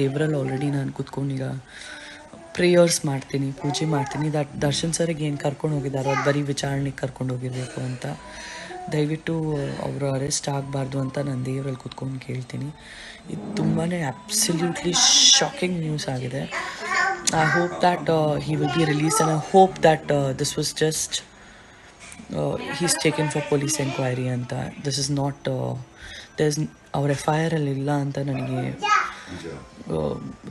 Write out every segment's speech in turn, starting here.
ದೇವರಲ್ಲಿ ಆಲ್ರೆಡಿ ನಾನು ಕೂತ್ಕೊಂಡೀಗ ಪ್ರೇಯರ್ಸ್ ಮಾಡ್ತೀನಿ, ಪೂಜೆ ಮಾಡ್ತೀನಿ. ದಟ್ ದರ್ಶನ್ ಸರಿಗೆ ಏನು ಕರ್ಕೊಂಡು ಹೋಗಿದ್ದಾರೆ ಅದು ಬರೀ ವಿಚಾರಣೆಗೆ ಕರ್ಕೊಂಡು ಹೋಗಿರಬೇಕು ಅಂತ. ದಯವಿಟ್ಟು ಅವರು ಅರೆಸ್ಟ್ ಆಗಬಾರ್ದು ಅಂತ ನಾನು ದೇವರಲ್ಲಿ ಕೂತ್ಕೊಂಡು ಕೇಳ್ತೀನಿ. ಇದು ತುಂಬಾ ಅಬ್ಸಲ್ಯೂಟ್ಲಿ ಶಾಕಿಂಗ್ ನ್ಯೂಸ್ ಆಗಿದೆ. I hope that he will be release and I hope that this was just he's taken for police enquiry ಅಂತ. ದಿಸ್ ಇಸ್ ನಾಟ್ ದಸ್ ಅವ್ರ ಎಫ್ ಐ ಆರಲ್ಲಿ ಇಲ್ಲ ಅಂತ ನನಗೆ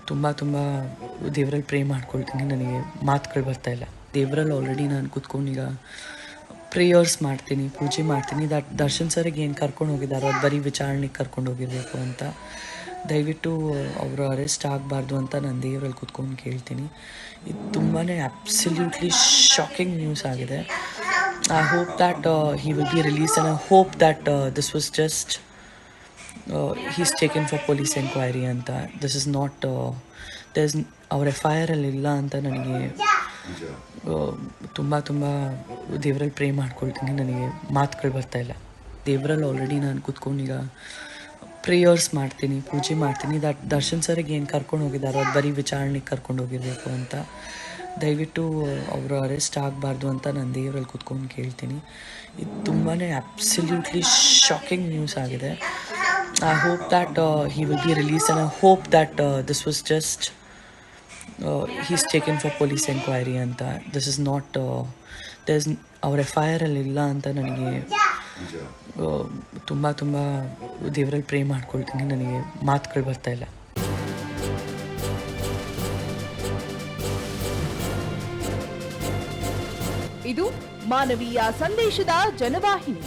ತುಂಬ ತುಂಬ ದೇವರಲ್ಲಿ ಪ್ರೇ ಮಾಡ್ಕೊಳ್ತೀನಿ. ನನಗೆ ಮಾತುಗಳು ಬರ್ತಾ ಇಲ್ಲ. ದೇವರಲ್ಲಿ ಆಲ್ರೆಡಿ ನಾನು ಕೂತ್ಕೊಂಡೀಗ ಪ್ರೇಯರ್ಸ್ ಮಾಡ್ತೀನಿ, ಪೂಜೆ ಮಾಡ್ತೀನಿ. ದಟ್ ದರ್ಶನ್ ಸರಿಗೆ ಏನು ಕರ್ಕೊಂಡು ಹೋಗಿದ್ದಾರೋ, ಅದು ಬರೀ ವಿಚಾರಣೆಗೆ ಕರ್ಕೊಂಡು ಹೋಗಿರಬೇಕು ಅಂತ. ದಯವಿಟ್ಟು ಅವರು ಅರೆಸ್ಟ್ ಆಗಬಾರ್ದು ಅಂತ ನಾನು ದೇವರಲ್ಲಿ ಕೂತ್ಕೊಂಡು ಕೇಳ್ತೀನಿ. ಇದು ತುಂಬಾ ಅಬ್ಸಲ್ಯೂಟ್ಲಿ ಶಾಕಿಂಗ್ ನ್ಯೂಸ್ ಆಗಿದೆ. I hope that he will be release and I hope that this was just he's taken for police enquiry ಅಂತ ದಿಸ್ ಇಸ್ ನಾಟ್ ದಸ್ ಅವ್ರ ಎಫ್ ಐ ಆರಲ್ಲಿ ಇಲ್ಲ ಅಂತ ನನಗೆ ತುಂಬ ತುಂಬ ದೇವರಲ್ಲಿ ಪ್ರೇ ಮಾಡ್ಕೊಳ್ತೀನಿ ನನಗೆ ಮಾತುಗಳು ಬರ್ತಾ ಇಲ್ಲ. ದೇವರಲ್ಲಿ ಆಲ್ರೆಡಿ ನಾನು ಕೂತ್ಕೊಂಡೀಗ ಪ್ರೇಯರ್ಸ್ ಮಾಡ್ತೀನಿ, ಪೂಜೆ ಮಾಡ್ತೀನಿ. ದಟ್ ದರ್ಶನ್ ಸರಿಗೆ ಏನು ಕರ್ಕೊಂಡು ಹೋಗಿದ್ದಾರೋ ಅದು ಬರೀ ವಿಚಾರಣೆಗೆ ಕರ್ಕೊಂಡು ಹೋಗಿರಬೇಕು ಅಂತ. ದಯವಿಟ್ಟು ಅವರು ಅರೆಸ್ಟ್ ಆಗಬಾರ್ದು ಅಂತ ನಾನು ದೇವರಲ್ಲಿ ಕೂತ್ಕೊಂಡು ಕೇಳ್ತೀನಿ. ಇದು ತುಂಬಾ ಅಬ್ಸಲ್ಯೂಟ್ಲಿ ಶಾಕಿಂಗ್ ನ್ಯೂಸ್ ಆಗಿದೆ. I hope that he will be release and I hope that this was just he's taken for police enquiry ಅಂತ ದಿಸ್ ಇಸ್ ನಾಟ್ ದಸ್ ಅವ್ರ ಎಫ್ ಐ ಆರಲ್ಲಿ ಇಲ್ಲ ಅಂತ ನನಗೆ ತುಂಬ ತುಂಬ ದೇವರಲ್ಲಿ ಪ್ರೇ ಮಾಡ್ಕೊಳ್ತೀನಿ ನನಗೆ ಮಾತುಗಳು ಬರ್ತಾ ಇಲ್ಲ. ಇದು ಮಾನವೀಯ ಸಂದೇಶದ ಜನವಾಹಿನಿ.